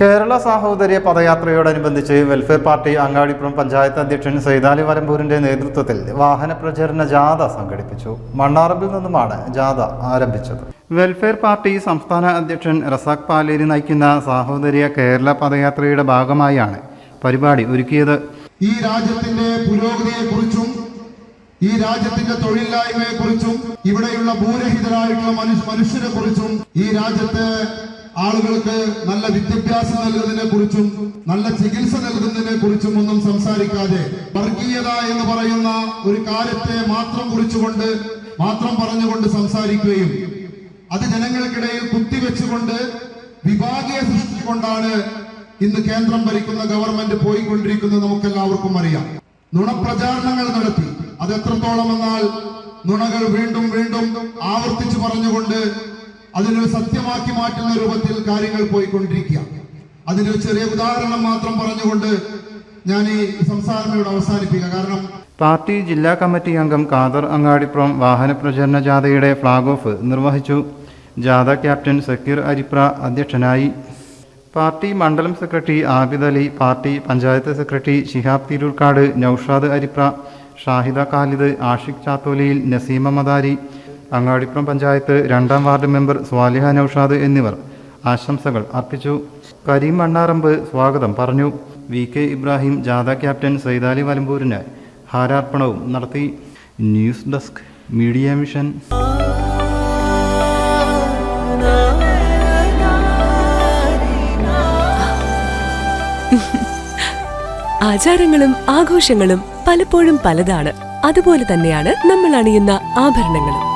കേരള സാഹോദര്യ പദയാത്രയോടനുബന്ധിച്ച് welfare party Angadippuram panchayat അധ്യക്ഷൻ സൈതാലി വരമ്പൂരിന്റെ നേതൃത്വത്തിൽ വാഹന പ്രചരണ ജാഥ സംഘടിപ്പിച്ചു. മണ്ണാറമ്പിൽ നിന്നുമാണ് ജാഥ ആരംഭിച്ചത്. വെൽഫെയർ പാർട്ടി സംസ്ഥാന അധ്യക്ഷൻ റസാഖ് പാലേരി നയിക്കുന്ന സാഹോദര്യ കേരള പദയാത്രയുടെ ഭാഗമായാണ് പരിപാടി ഒരുക്കിയത്. ഈ രാജ്യത്തിന്റെ പുരോഗതിയെക്കുറിച്ചും ഈ രാജ്യത്തിന്റെ തൊഴിലില്ലായ്മയെക്കുറിച്ചും ഇവിടെയുള്ള ഭൂരഹിതരായിട്ടുള്ള മനുഷ്യ മനുഷ്യരെ കുറിച്ചും ഈ രാജ്യത്തെ ആളുകൾക്ക് നല്ല വിദ്യാഭ്യാസം നൽകുന്നതിനെ കുറിച്ചും നല്ല ചികിത്സ നൽകുന്നതിനെ കുറിച്ചും ഒന്നും സംസാരിക്കാതെ വർഗീയത എന്ന് പറയുന്ന ഒരു കാര്യത്തെ മാത്രം കുറിച്ചുകൊണ്ട് മാത്രം പറഞ്ഞുകൊണ്ട് സംസാരിക്കുകയും അത് ജനങ്ങൾക്കിടയിൽ കുത്തിവെച്ചുകൊണ്ട് വിഭാഗീയ സൃഷ്ടിച്ചുകൊണ്ടാണ് ഇന്ന് കേന്ദ്രം ഭരിക്കുന്ന ഗവൺമെന്റ് പോയിക്കൊണ്ടിരിക്കുന്നത് നമുക്കെല്ലാവർക്കും അറിയാം. നുണപ്രചാരണങ്ങൾ നടത്തി. അത് എത്രത്തോളം എന്നാൽ നുണകൾ വീണ്ടും വീണ്ടും ആവർത്തിച്ചു പറഞ്ഞുകൊണ്ട് അതിനൊരു സത്യമാക്കി മാറ്റുന്ന രൂപത്തിൽ കാര്യങ്ങൾ പോയിക്കൊണ്ടിരിക്കുക. അതിനൊരു ചെറിയ ഉദാഹരണം മാത്രം പറഞ്ഞുകൊണ്ട് ഞാൻ ഈ സംസാരം ഇവിടെ അവസാനിപ്പിക്കുക കാരണം പാർട്ടി ജില്ലാ കമ്മിറ്റി അംഗം ഖാദർ അങ്ങാടിപ്പുറം വാഹന പ്രചരണ ജാഥയുടെ ഫ്ളാഗ് ഓഫ് നിർവഹിച്ചു. ജാഥ ക്യാപ്റ്റൻ സക്കീർ അരിപ്ര അധ്യക്ഷനായി. പാർട്ടി മണ്ഡലം secretary Abid Ali party panchayat secretary Shihab Tirurkad Noushad Aripra Shahida Khalid Ashiq ചാത്തോലിയിൽ Naseema Madari Angadippuram panchayat രണ്ടാം വാർഡ് മെമ്പർ സ്വാലിഹ നൌഷാദ് എന്നിവർ ആശംസകൾ അർപ്പിച്ചു. കരീം മണ്ണാറമ്പ് സ്വാഗതം പറഞ്ഞു. വി കെ ഇബ്രാഹിം ജാഥ ക്യാപ്റ്റൻ സൈതാലി വലമ്പൂരിന് ഹാരാർപ്പണവും നടത്തി. News desk media mission. ആചാരങ്ങളും ആഘോഷങ്ങളും പലപ്പോഴും പലതാണ്. അതുപോലെ തന്നെയാണ് നമ്മൾ അണിയുന്ന ആഭരണങ്ങളും.